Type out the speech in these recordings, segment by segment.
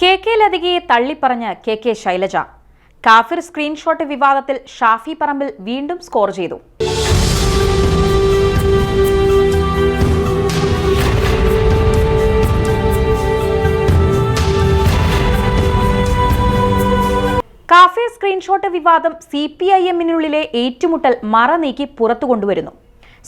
K K ലതികയെ തള്ളിപ്പറഞ്ഞ് K K Shailaja. കാഫിർ സ്ക്രീൻഷോട്ട് വിവാദത്തിൽ ഷാഫി പറമ്പിൽ വീണ്ടും സ്കോർ ചെയ്തു. കാഫിർ സ്ക്രീൻഷോട്ട് വിവാദം സി പി ഐ എമ്മിനുള്ളിലെ ഏറ്റുമുട്ടൽ മറ നീക്കി പുറത്തു കൊണ്ടുവരുന്നു.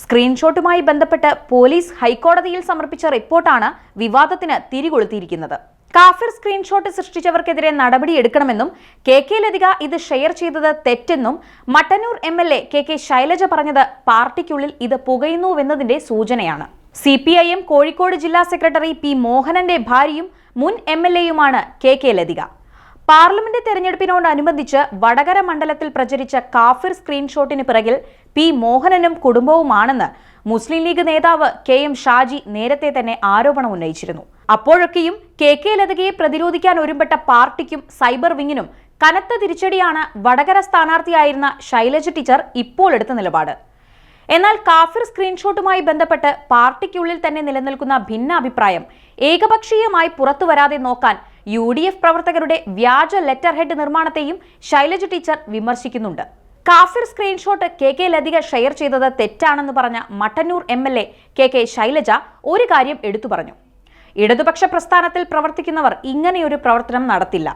സ്ക്രീൻഷോട്ടുമായി ബന്ധപ്പെട്ട് പോലീസ് ഹൈക്കോടതിയിൽ സമർപ്പിച്ച റിപ്പോർട്ടാണ് വിവാദത്തിന് തിരികൊളുത്തിയിരിക്കുന്നത്. കാഫിർ സ്ക്രീൻഷോട്ട് സൃഷ്ടിച്ചവർക്കെതിരെ നടപടിയെടുക്കണമെന്നും കെ കെ ലതിക ഇത് ഷെയർ ചെയ്തത് തെറ്റെന്നും Mattannur M L A K K Shailaja പറഞ്ഞത് പാർട്ടിക്കുള്ളിൽ ഇത് പുകയുന്നുവെന്നതിന്റെ സൂചനയാണ്. C P I M Kozhikode ജില്ലാ സെക്രട്ടറി പി മോഹനന്റെ ഭാര്യയും മുൻ എം എൽ എയുമാണ് കെ കെ ലതിക. പാർലമെന്റ് തെരഞ്ഞെടുപ്പിനോടനുബന്ധിച്ച് വടകര മണ്ഡലത്തിൽ പ്രചരിച്ച കാഫിർ സ്ക്രീൻഷോട്ടിന് പിറകിൽ പി മോഹനനും കുടുംബവുമാണെന്ന് മുസ്ലിം ലീഗ് നേതാവ് കെ എം ഷാജി നേരത്തെ തന്നെ ആരോപണം ഉന്നയിച്ചിരുന്നു. അപ്പോഴൊക്കെയും കെ കെ ലതകയെ പ്രതിരോധിക്കാൻ ഒരുമ്പെട്ട പാർട്ടിക്കും സൈബർ വിങ്ങിനും കനത്ത തിരിച്ചടിയാണ് വടകര സ്ഥാനാർത്ഥിയായിരുന്ന ശൈലജ ടീച്ചർ ഇപ്പോൾ എടുത്ത നിലപാട്. എന്നാൽ കാഫിർ സ്ക്രീൻഷോട്ടുമായി ബന്ധപ്പെട്ട് പാർട്ടിക്കുള്ളിൽ തന്നെ നിലനിൽക്കുന്ന ഭിന്ന അഭിപ്രായം ഏകപക്ഷീയമായി പുറത്തു വരാതെ നോക്കാൻ യു പ്രവർത്തകരുടെ വ്യാജ ലെറ്റർ ഹെഡ് നിർമ്മാണത്തെയും ശൈലജ ടീച്ചർ വിമർശിക്കുന്നുണ്ട്. കാഫിർ screenshot K K Lathika share ചെയ്തത് തെറ്റാണെന്ന് പറഞ്ഞ Mattannur M L A K K Shailaja ഒരു കാര്യം എടുത്തു പറഞ്ഞു. ഇടതുപക്ഷ പ്രസ്ഥാനത്തിൽ പ്രവർത്തിക്കുന്നവർ ഇങ്ങനെയൊരു പ്രവർത്തനം നടത്തില്ല.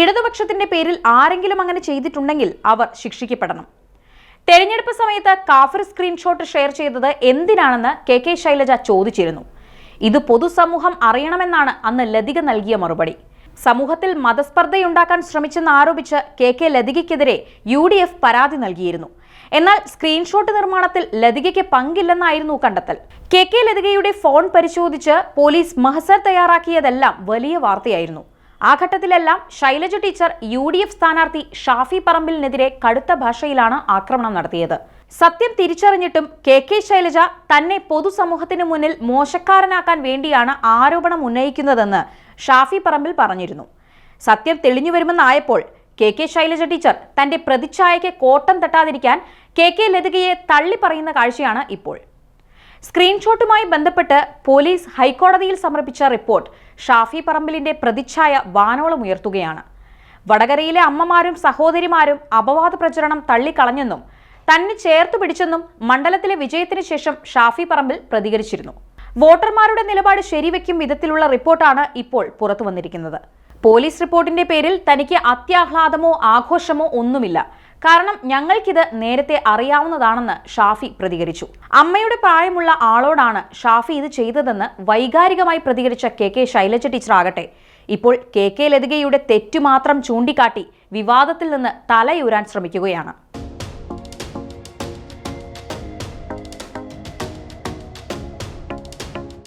ഇടതുപക്ഷത്തിന്റെ പേരിൽ ആരെങ്കിലും അങ്ങനെ ചെയ്തിട്ടുണ്ടെങ്കിൽ അവർ ശിക്ഷിക്കപ്പെടണം. തെരഞ്ഞെടുപ്പ് സമയത്ത് കാഫിർ സ്ക്രീൻഷോട്ട് ഷെയർ ചെയ്തത് എന്തിനാണെന്ന് കെ കെ ശൈലജ ചോദിച്ചിരുന്നു. ഇത് പൊതുസമൂഹം അറിയണമെന്നാണ് അന്ന് ലതിക നൽകിയ മറുപടി. സമൂഹത്തിൽ മതസ്പർദ്ധയുണ്ടാക്കാൻ ശ്രമിച്ചെന്ന് ആരോപിച്ച് കെ കെ ലതികയ്ക്കെതിരെ യു ഡി എഫ് പരാതി നൽകിയിരുന്നു. എന്നാൽ സ്ക്രീൻഷോട്ട് നിർമ്മാണത്തിൽ ലതികയ്ക്ക് പങ്കില്ലെന്നായിരുന്നു കണ്ടെത്തൽ. കെ കെ ലതികയുടെ ഫോൺ പരിശോധിച്ച് പോലീസ് മഹസർ തയ്യാറാക്കിയതെല്ലാം വലിയ വാർത്തയായിരുന്നു. ആ ഘട്ടത്തിലെല്ലാം Shailaja teacher U D F സ്ഥാനാർത്ഥി ഷാഫി പറമ്പിലിനെതിരെ കടുത്ത ഭാഷയിലാണ് ആക്രമണം നടത്തിയത്. സത്യം തിരിച്ചറിഞ്ഞിട്ടും കെ കെ ശൈലജ തന്നെ പൊതുസമൂഹത്തിന് മുന്നിൽ മോശക്കാരനാക്കാൻ വേണ്ടിയാണ് ആരോപണം ഉന്നയിക്കുന്നതെന്ന് ഷാഫി പറമ്പിൽ പറഞ്ഞിരുന്നു. സത്യം തെളിഞ്ഞു വരുമെന്നായപ്പോൾ കെ കെ ശൈലജ ടീച്ചർ തന്റെ പ്രതിച്ഛായയ്ക്ക് കോട്ടം തട്ടാതിരിക്കാൻ കെ കെ ലതികയെ തള്ളി പറയുന്ന കാഴ്ചയാണ് ഇപ്പോൾ. സ്ക്രീൻഷോട്ടുമായി ബന്ധപ്പെട്ട് പോലീസ് ഹൈക്കോടതിയിൽ സമർപ്പിച്ച റിപ്പോർട്ട് ഷാഫി പറമ്പിലിന്റെ പ്രതിച്ഛായ വാനോളം ഉയർത്തുകയാണ്. വടകരയിലെ അമ്മമാരും സഹോദരിമാരും അപവാദ പ്രചരണം തള്ളിക്കളഞ്ഞെന്നും തന്നെ ചേർത്തു പിടിച്ചെന്നും മണ്ഡലത്തിലെ വിജയത്തിന് ശേഷം ഷാഫി പറമ്പിൽ പ്രതികരിച്ചിരുന്നു. വോട്ടർമാരുടെ നിലപാട് ശരിവെക്കും വിധത്തിലുള്ള റിപ്പോർട്ടാണ് ഇപ്പോൾ പുറത്തു വന്നിരിക്കുന്നത്. പോലീസ് റിപ്പോർട്ടിന്റെ പേരിൽ തനിക്ക് അത്യാഹ്ലാദമോ ആഘോഷമോ ഒന്നുമില്ല. കാരണം ഞങ്ങൾക്കിത് നേരത്തെ അറിയാവുന്നതാണെന്ന് ഷാഫി പ്രതികരിച്ചു. അമ്മയുടെ പ്രായമുള്ള ആളോടാണ് ഷാഫി ഇത് ചെയ്തതെന്ന് വൈകാരികമായി പ്രതികരിച്ച കെ കെ ശൈലജ ടീച്ചർ ആകട്ടെ ഇപ്പോൾ കെ കെ ലതികയുടെ തെറ്റു മാത്രം ചൂണ്ടിക്കാട്ടി വിവാദത്തിൽ നിന്ന് തലയൂരാൻ ശ്രമിക്കുകയാണ്.